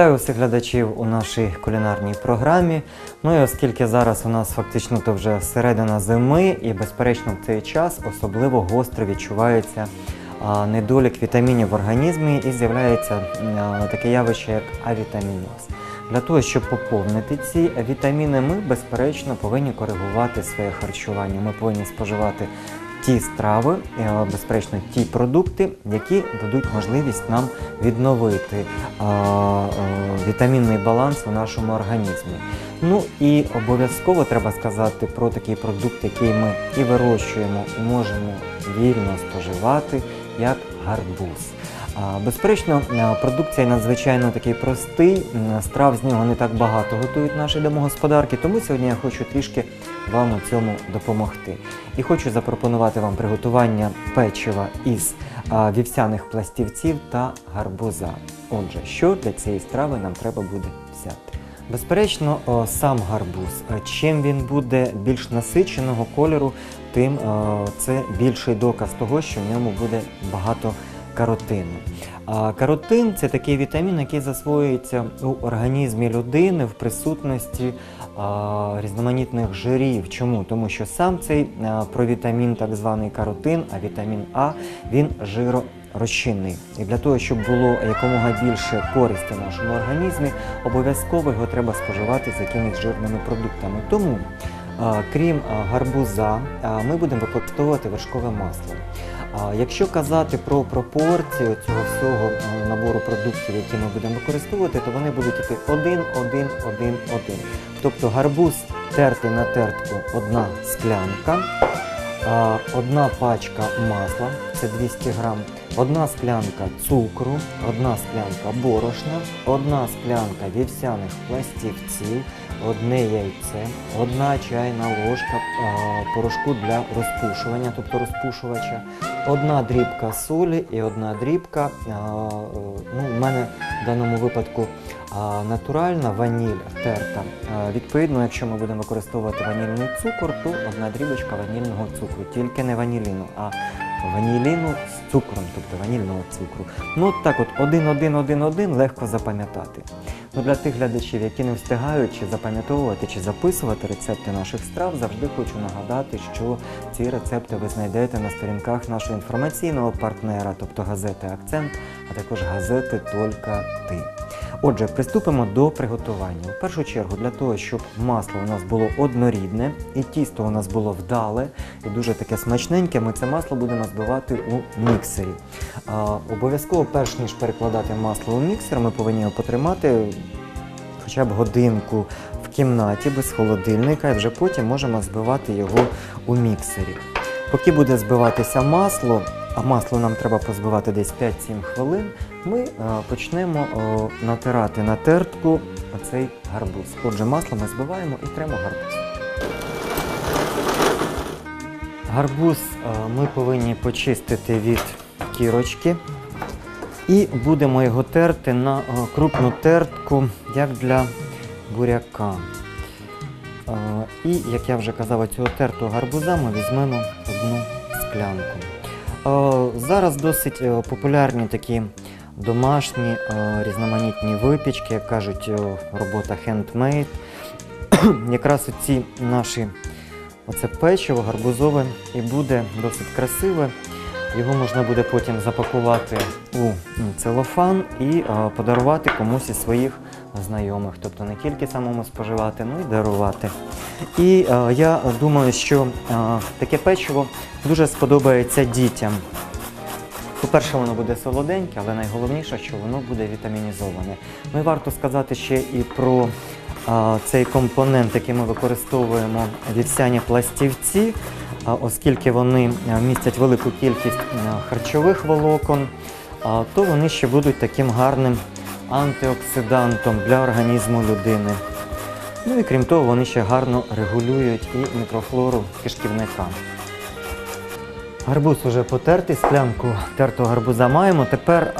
Вітаю усіх глядачів у нашій кулінарній програмі. Ну і оскільки зараз у нас фактично то вже середина зими, і безперечно в цей час особливо гостро відчувається недолік вітамінів в організмі і з'являється таке явище, як авітаміноз. Для того, щоб поповнити ці вітаміни, ми безперечно повинні коригувати своє харчування. Ми повинні споживати ті страви, е, безперечно, ті продукти, які дадуть можливість нам відновити е, вітамінний баланс у нашому організмі. Ну і обов'язково треба сказати про такий продукт, який ми і вирощуємо, і можемо вільно споживати, як гарбуз. Безперечно, е, продукція надзвичайно такий простий, страв з нього не так багато готують наші домогосподарки, тому сьогодні я хочу трішки вам у цьому допомогти. І хочу запропонувати вам приготування печива із вівсяних пластівців та гарбуза. Отже, що для цієї страви нам треба буде взяти? Безперечно, сам гарбуз. Чим він буде більш насиченого кольору, тим це більший доказ того, що в ньому буде багато каротину. А каротин це такий вітамін, який засвоюється у організмі людини в присутності а, різноманітних жирів. Чому? Тому що сам цей а, провітамін, так званий каротин, а вітамін А, він жиророзчинний. І для того, щоб було якомога більше користі в нашому організмі, обов'язково його треба споживати з якимись жирними продуктами. Тому Крім гарбуза, ми будемо використовувати вершкове масло. Якщо казати про пропорцію цього всього набору продуктів, які ми будемо використовувати, то вони будуть йти 1, 1, 1, 1. Тобто гарбуз терти на тертку одна склянка, одна пачка масла, це 200 грам, одна склянка цукру, одна склянка борошна, одна склянка вівсяних пластівців, одне яйце, одна чайна ложка порошку для розпушування, тобто розпушувача, одна дрібка солі і одна дрібка, е, ну, У мене в даному випадку натуральна ваніль терта. Відповідно, якщо ми будемо використовувати ванільний цукор, то одна дрібочка ванільного цукру, тільки не ваніліну, а ваніліну з цукром, тобто ванільного цукру. Ну от так от один, один, один, один легко запам'ятати. Ну, для тих глядачів, які не встигають чи запам'ятовувати, чи записувати рецепти наших страв, завжди хочу нагадати, що ці рецепти ви знайдете на сторінках нашого інформаційного партнера, тобто газети Акцент, а також газети Толька Ти. Отже, приступимо до приготування. В першу чергу, для того, щоб масло у нас було однорідне і тісто у нас було вдале і дуже таке смачненьке, ми це масло будемо збивати у міксері. Обов'язково, перш ніж перекладати масло у міксер, ми повинні його потримати хоча б годинку в кімнаті без холодильника, і вже потім можемо збивати його у міксері. Поки буде збиватися масло, масло нам треба позбивати десь 5-7 хвилин, ми е, почнемо е, натирати на тертку оцей гарбуз. Отже, масло ми збиваємо і тремо гарбуз. Гарбуз е, ми повинні почистити від кірочки і будемо його терти на крупну тертку, як для буряка. І, як я вже казав, цього тертого гарбуза ми візьмемо одну склянку. Зараз досить е, популярні такі домашні е, різноманітні випічки, як кажуть, е, робота handmade. Якраз оці наші оце печиво гарбузове і буде досить красиве. Його можна буде потім запакувати у целофан і подарувати комусь із своїх знайомих. Тобто не тільки самому споживати, ну і дарувати. І е, я думаю, що е, таке печиво дуже сподобається дітям. По-перше, воно буде солоденьке, але найголовніше, що воно буде вітамінізоване. Ну і варто сказати ще і про а, цей компонент, який ми використовуємо вівсяні пластівці, а, оскільки вони містять велику кількість харчових волокон, а, то вони ще будуть таким гарним антиоксидантом для організму людини. Ну і крім того, вони ще гарно регулюють і мікрофлору кишківника. Гарбуз уже потертий, склянку тертого гарбуза маємо. Тепер,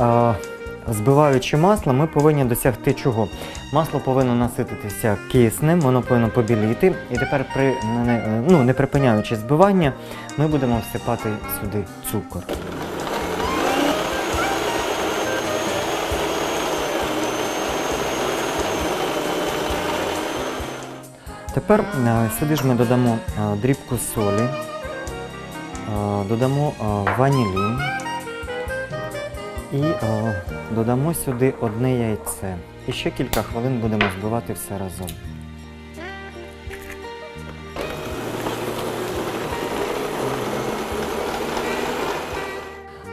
збиваючи масло, ми повинні досягти чого? Масло повинно насититися киснем, воно повинно побіліти. І тепер, при, ну, не припиняючи збивання, ми будемо всипати сюди цукор. Тепер е, сюди ж ми додамо е, дрібку солі, е, додамо ванілін і додамо сюди одне яйце. І ще кілька хвилин будемо збивати все разом.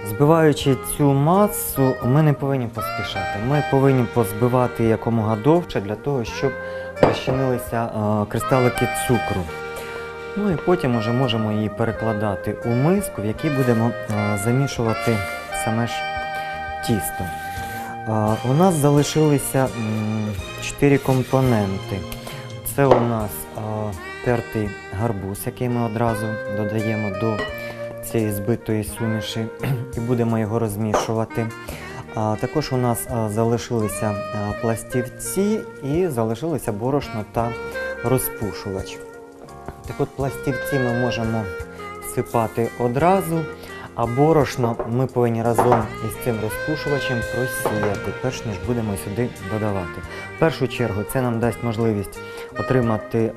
Збиваючи цю масу, ми не повинні поспішати. Ми повинні позбивати якомога довше для того, щоб розчинилися е, кристалики цукру. Ну і потім вже можемо її перекладати у миску, в якій будемо е, замішувати саме ж тісто. Е, У нас залишилися 4 компоненти. Це у нас тертий гарбуз, який ми одразу додаємо до цієї збитої суміші і будемо його розмішувати. Також у нас залишилися пластівці і залишилося борошно та розпушувач. Так от пластівці ми можемо всипати одразу, а борошно ми повинні разом із цим розпушувачем просіяти, перш ніж будемо сюди додавати. В першу чергу це нам дасть можливість отримати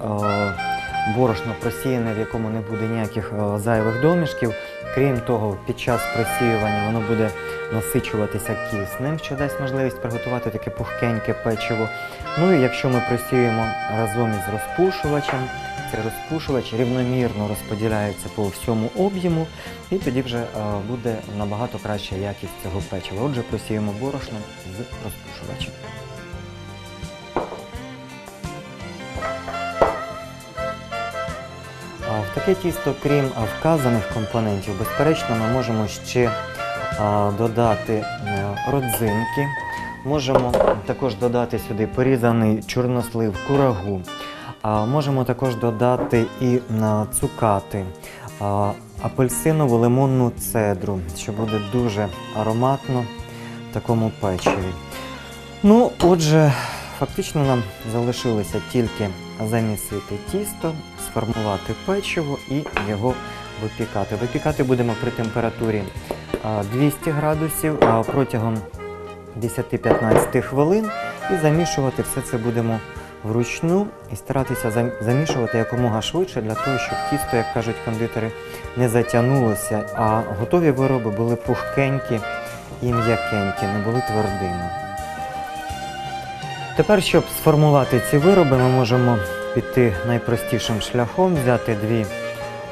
борошно просіяне, в якому не буде ніяких зайвих домішків. Крім того, під час просіювання воно буде насичуватися киснем, що дасть можливість приготувати таке пухкеньке печиво. Ну і якщо ми просіюємо разом із розпушувачем, цей розпушувач рівномірно розподіляється по всьому об'єму, і тоді вже е, буде набагато краща якість цього печива. Отже, просіємо борошно з розпушувачем. В таке тісто, крім вказаних компонентів, безперечно, ми можемо ще додати е, родзинки. Можемо також додати сюди порізаний чорнослив, курагу. Можемо також додати і цукати, апельсинову лимонну цедру, що буде дуже ароматно в такому печиві. Ну, отже, фактично нам залишилося тільки замісити тісто, сформувати печиво і його випікати. Випікати будемо при температурі 200 градусів протягом 10-15 хвилин. І замішувати все це будемо вручну. І старатися замішувати якомога швидше для того, щоб тісто, як кажуть кондитери, не затягнулося, а готові вироби були пухкенькі і м'якенькі, не були твердими. Тепер, щоб сформувати ці вироби, ми можемо піти найпростішим шляхом, взяти дві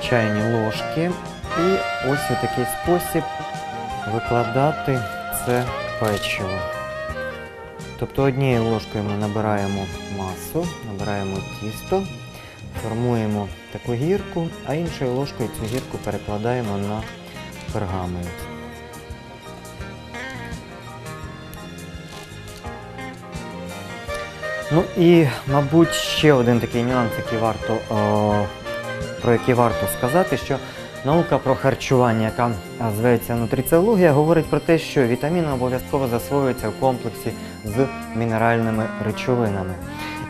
чайні ложки і ось у такий спосіб викладати це печиво. Тобто однією ложкою ми набираємо масу, набираємо тісто, формуємо таку гірку, а іншою ложкою цю гірку перекладаємо на пергамент. Ну і, мабуть, ще один такий нюанс, який варто, о, про який варто сказати, що наука про харчування, яка зветься нутриціологія, говорить про те, що вітаміни обов'язково засвоюються в комплексі з мінеральними речовинами.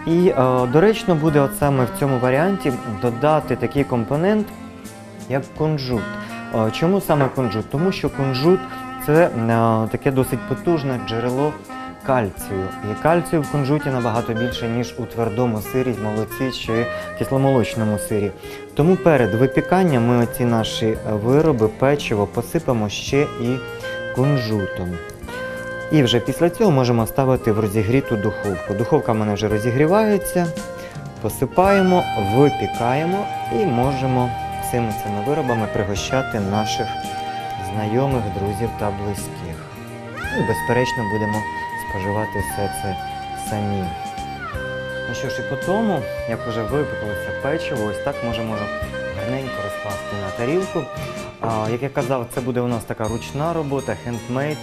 І е, доречно буде от саме в цьому варіанті додати такий компонент, як кунжут. Е, Чому саме кунжут? Тому що кунжут це е, таке досить потужне джерело кальцію. І кальцію в кунжуті набагато більше, ніж у твердому сирі, молоці чи кисломолочному сирі. Тому перед випіканням ми оці наші е, вироби, печиво посипемо ще і кунжутом. І вже після цього можемо ставити в розігріту духовку. Духовка в мене вже розігрівається, посипаємо, випікаємо і можемо цими цими виробами пригощати наших знайомих, друзів та близьких. Ну, І, безперечно, будемо споживати все це самі. Ну що ж, і по тому, як вже випеклося печиво, ось так можемо гарненько розкласти на тарілку. А, як я казав, це буде у нас така ручна робота, хендмейд.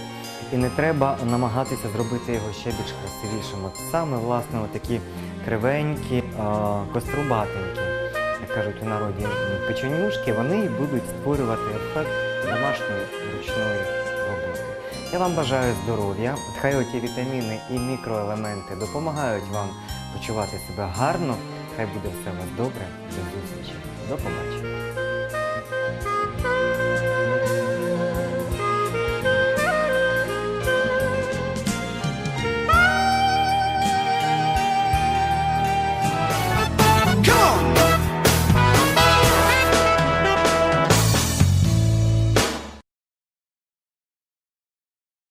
І не треба намагатися зробити його ще більш красивішим. От саме, власне, такі кривенькі, кострубатенькі, як кажуть у народі, печенюшки, вони будуть створювати ефект домашньої ручної. Я вам бажаю здоров'я, хай оті вітаміни і мікроелементи допомагають вам почувати себе гарно. Хай буде все у вас добре. До зустрічі. До побачення.